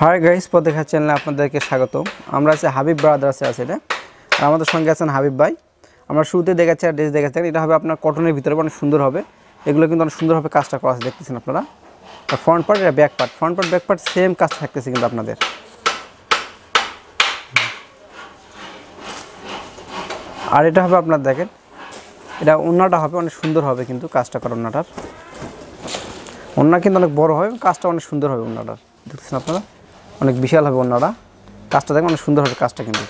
Hi guys পদেখা চ্যানেলে আপনাদেরকে স্বাগত আমরা আছি হাবিব ব্রাদার্সে আছে, এটা? আর আমাদের সঙ্গে আছেন হাবিব ভাই। আমরা শুরুতে দেখাচ্ছি আর ড্রেস দেখাচ্ছি। এটা হবে আপনার কটনের ভিতরে, অনেক সুন্দর হবে। এগুলো কিন্তু অনেক সুন্দরভাবে কাজটা করা আছে, দেখতেছেন আপনারা? আর ফ্রন্ট পার্ট এটা back part front part back part same কাজ থাকতেছে কিন্তু আপনাদের। আর এটা হবে আপনার দেখেন, এটা ওন্নাটা হবে, অনেক সুন্দর হবে কিন্তু কাজটা করা ওন্নাটার। ওন্না কিন্তু অনেক বড় হয় কাজটা অনেক সুন্দর হবে ওন্নাটার। দেখতেছেন আপনারা? অনেক বিশাল হবে ওন্নাটা কাজটা দেখেন, অনেক সুন্দর হবে কাজটা কিন্তু।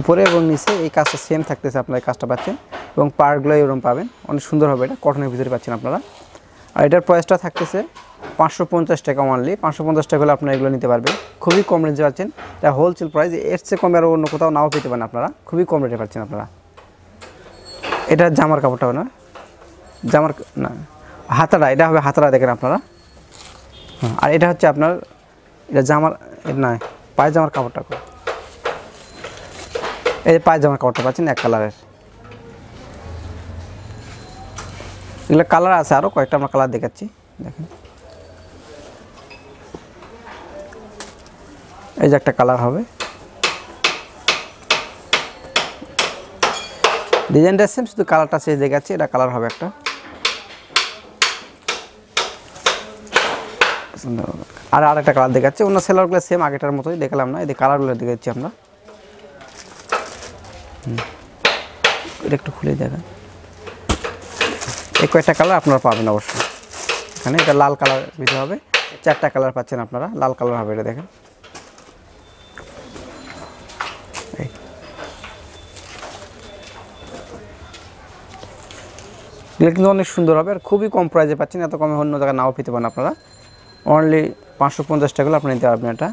উপরে এবং নিচে এই কাজটা সেম থাকতেছে আপনারা কাজটা পাচ্ছেন। এবং পার্টগুলো এরকম পাবেন। অনেক সুন্দর হবে এটা কটনের ভিতরে পাচ্ছেন আপনারা। আর এটার প্রাইসটা থাকতেছে পাঁচশো পঞ্চাশ টাকা অনলি পাঁচশো পঞ্চাশ টাকা হলে আপনারা এগুলো নিতে পারবেন। খুবই কম রেঞ্জে পাচ্ছেন। এটা হোলসেল প্রাইস এর চেয়ে কমে আরও অন্য কোথাও নাও পেতে পারেন আপনারা। খুবই কম রেটে পাচ্ছেন আপনারা। এটা জামার কাপড়টা হবে না? জামার না। হাতাটা, এটা হবে হাতাটা দেখেন আপনারা। আর এটা হচ্ছে আপনার, এটা জামার নয় পায়জামার কাপড়টা এই যে পায়জামার কাপড়টা পাচ্ছেন, এক কালারের। এগুলো কালার আছে আরও কয়েকটা আমরা কালার দেখাচ্ছি, দেখেন। এই যে একটা কালার হবে। ডিজাইনটা সেম শুধু কালারটা শেষ দেখাচ্ছি, এটা কালার হবে একটা। আর আরেকটা কালার দেখাচ্ছি। অন্য সেলারগুলো সেম আগেটার মতোই দেখালাম না। এই কালারগুলো দেখাচ্ছি আমরা। এটা একটু খুলে দেখা এই কয়েকটা কালার আপনারা পাবেন অবশ্যই। এখানে এটা লাল কালার ভিতরে হবে। চারটা কালার পাচ্ছেন আপনারা। লাল কালার হবে এটা দেখেন। এগুলো কিন্তু অনেক সুন্দর হবে। আর খুবই কম প্রাইসে পাচ্ছেন। এত কমে অন্য জায়গায় নাও পেতে পারেন আপনারা। অনলি পাঁচশো পঞ্চাশ টাকা আপনি নিতে পারবেন এটা।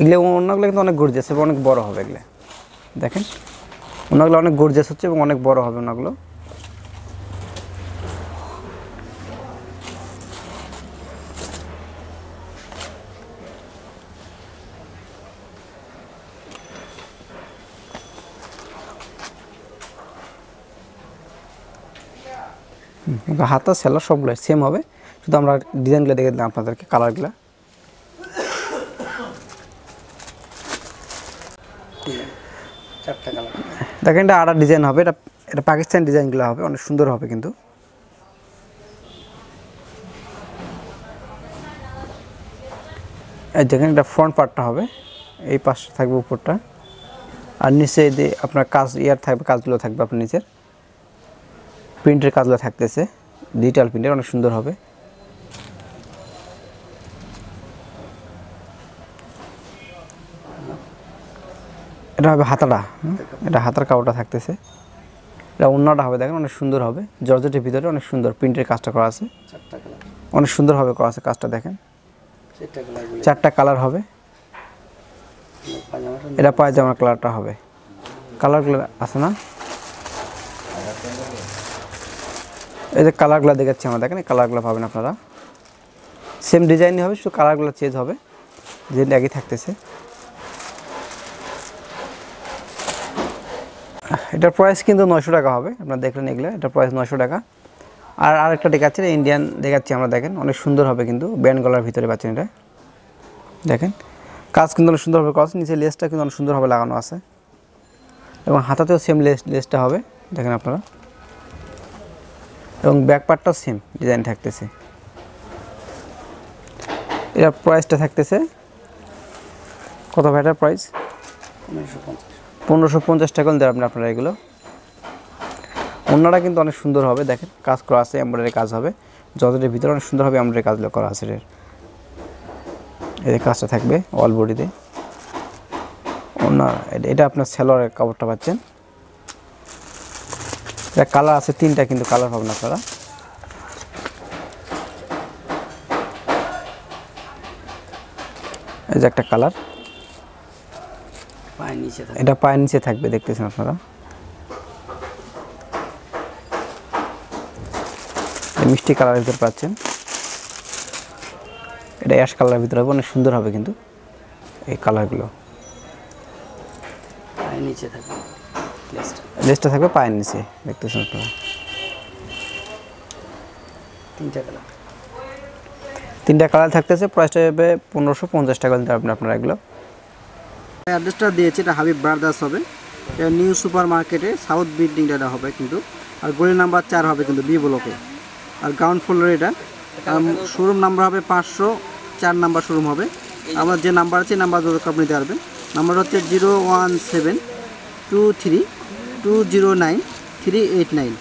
এগুলো অন্যগুলো কিন্তু অনেক গর্জিয়াস এবং অনেক বড় হবে এগুলো। দেখেন? ওনাগুলো অনেক গর্জেস হচ্ছে এবং অনেক বড় হবে ওনাগুলো হাতা সেলার সবগুলো সেম হবে। শুধু আমরা ডিজাইনগুলো দেখে দিলাম আপনাদেরকে কালারগুলো দেখেন এটা আড়া ডিজাইন হবে, এটা এটা পাকিস্তান ডিজাইনগুলো হবে, অনেক সুন্দর হবে কিন্তু। দেখেন এটা ফ্রন্ট পার্টটা হবে, এই পাশে থাকবে উপরটা। আর নিচে আপনার কাজ, ইয়ার থাকবে, কাজগুলো থাকবে আপনার নিচের। প্রিন্টের কাজগুলো থাকতেছে। ডিজিটাল প্রিন্টের অনেক সুন্দর হবে। এটা হবে হাতাটা এটা হাতার কাপড়টা থাকতেছে। এটা অন্যটা হবে দেখেন অনেক সুন্দর হবে। জর্জেটের ভিতরে অনেক সুন্দর প্রিন্টের কাজটা করা আছে। অনেক সুন্দরভাবে করা আছে কাজটা দেখেন। চারটা কালার হবে। এটা পায়জামার কালারটা হবে। কালারগুলো আছে না? এই যে কালারগুলো দেখাচ্ছি আমরা, দেখেন কালারগুলো পাবেন আপনারা। সেম ডিজাইনই হবে, শুধু কালারগুলো চেঞ্জ হবে। ডিজাইনটা একই থাকতেছে। এটার প্রাইস কিন্তু নয়শো টাকা হবে, আপনারা দেখলেন এগুলো, এটার প্রাইস নয়শো টাকা। আর আরেকটা দেখাচ্ছি ইন্ডিয়ান দেখাচ্ছি আমরা, দেখেন, অনেক সুন্দর হবে কিন্তু ব্যান্ড গলার ভিতরে পাচ্ছেন এটা। দেখেন, কাজ কিন্তু অনেক সুন্দরভাবে আছে নিচে লেসটা কিন্তু অনেক সুন্দরভাবে লাগানো আছে। এবং হাতাতেও সেম লেস লেসটা হবে, দেখেন আপনারা। এবং ব্যাক পার্টটাও সেম ডিজাইন থাকতেছে। এটার প্রাইসটা থাকতেছে, কত ভাইটার প্রাইস পনেরোশো পঞ্চাশ। টাকা দেবেন আপনি আপনারা এগুলো। অন্যরা কিন্তু অনেক সুন্দর হবে, দেখেন, কাজ করা আছে এমব্রয়ডারি কাজ হবে। যতটার ভিতরে অনেক সুন্দরভাবে এমব্রয়ডারি কাজগুলো করা আছে এর। যে কাজটা থাকবে অল বডিতে অন্য এটা- এটা আপনার সেলোয়ারের কাপড়টা পাচ্ছেন। এটা কালার আছে তিনটা কিন্তু কালার পাবেন আপনারা। এই যে একটা কালার। এটা পায়ের নিচে থাকবে দেখতেছেন আপনারা? এই মিষ্টি কালারের ভিতরে পাচ্ছেন। এটা অ্যাশ কালারের ভিতরে হবে অনেক সুন্দর হবে কিন্তু এই কালারগুলো। নিচে থাকে লেসটা থাকবে পায়ের নিচে দেখতেছেন আপনারা তিনটা কালার তিনটা কালার থাকতেছে প্রাইসটা হবে পনেরোশো পঞ্চাশ টাকা দিতে পারবেন আপনারা এগুলো। অ্যাড্রেসটা দিয়েছি এটা হাবিব ব্রাদার্স হবে। এটা নিউ সুপার মার্কেটে সাউথ বিল্ডিংটা এটা হবে কিন্তু। আর গলি নাম্বার চার হবে কিন্তু বি ব্লকে আর গ্রাউন্ড ফ্লোরে এটা। শোরুম নাম্বার হবে পাঁচশো চার নাম্বার শোরুম হবে। আমার যে নাম্বার আছে নাম্বার আপনি নিতে পারবেন নাম্বার হচ্ছে zero one seven two three two zero nine three eight nine